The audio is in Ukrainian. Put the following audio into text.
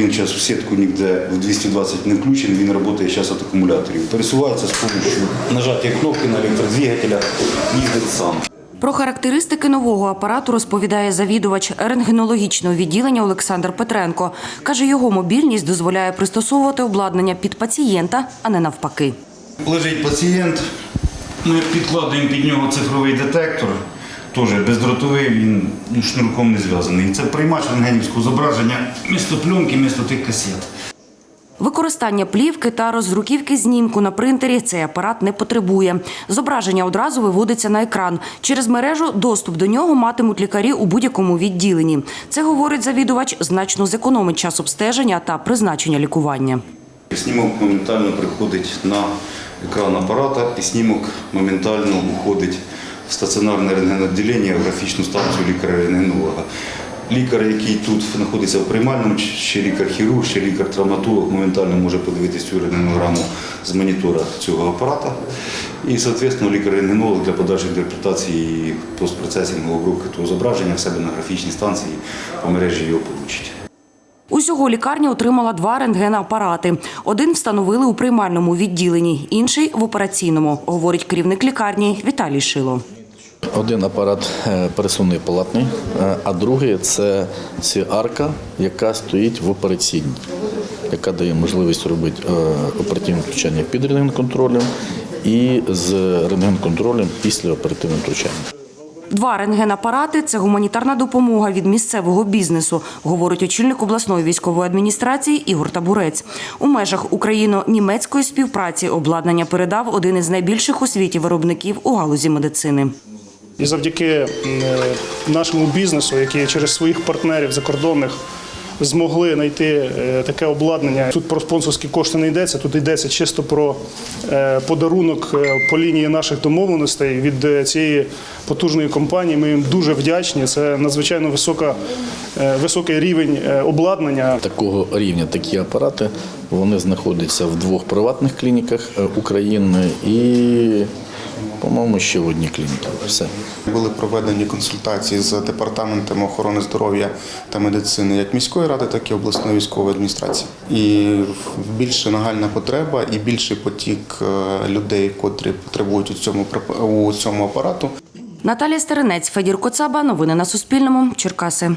він зараз в сітку ніде в 220 не включений, він працює зараз від акумуляторів. Пересувається з допомогою нажаття кнопки на електродвигателя, їздить сам. Про характеристики нового апарату розповідає завідувач рентгенологічного відділення Олександр Петренко. Каже, його мобільність дозволяє пристосовувати обладнання під пацієнта, а не навпаки. Лежить пацієнт, ми підкладуємо під нього цифровий детектор, теж бездротовий, він ну, шнурком не зв'язаний. Це приймач рентгенівського зображення місто пленки, місто тих касет. Використання плівки та роздруківки знімку на принтері цей апарат не потребує. Зображення одразу виводиться на екран. Через мережу доступ до нього матимуть лікарі у будь-якому відділенні. Це говорить завідувач, значно зекономить час обстеження та призначення лікування. Снімок моментально приходить на екран апарата і снімок моментально уходить стаціонарне рентгеновідділення, графічну станцію лікаря-рентгенолога. Лікар, який тут знаходиться в приймальному, ще лікар-хірург, ще лікар-травматолог, моментально може подивитися цю рентгенограму з монітора цього апарата. І, відповідно, лікар-рентгенолог для подальшої інтерпретації і постпроцесінгової обробки того зображення в себе на графічній станції по мережі його получить. Усього лікарня отримала два рентгенапарати. Один встановили у приймальному відділенні, інший в операційному, говорить керівник лікарні Віталій Шило. Один апарат е, пересувний палатний, е, а другий це арка, яка стоїть в операційній, яка дає можливість робити е, оперативне втручання під рентгенконтролем і з рентгенконтролем після оперативного втручання. Два рентгенапарати – це гуманітарна допомога від місцевого бізнесу, говорить очільник обласної військової адміністрації Ігор Табурець. У межах україно-німецької співпраці обладнання передав один із найбільших у світі виробників у галузі медицини. І завдяки е, нашому бізнесу, які через своїх партнерів закордонних змогли знайти е, таке обладнання. Тут про спонсорські кошти не йдеться, тут йдеться чисто про е, подарунок по лінії наших домовленостей від цієї потужної компанії. Ми їм дуже вдячні. Це надзвичайно висока, високий рівень обладнання. Такого рівня такі апарати вони знаходяться в двох приватних клініках України і, по-моєму, ще в одній клініці. Все. Були проведені консультації з департаментами охорони здоров'я та медицини як міської ради, так і обласної військової адміністрації. І більше нагальна потреба і більший потік е, людей, котрі потребують у цьому у цьому апарату. Наталія Стеренець, Федір Коцаба. Новини на Суспільному. Черкаси.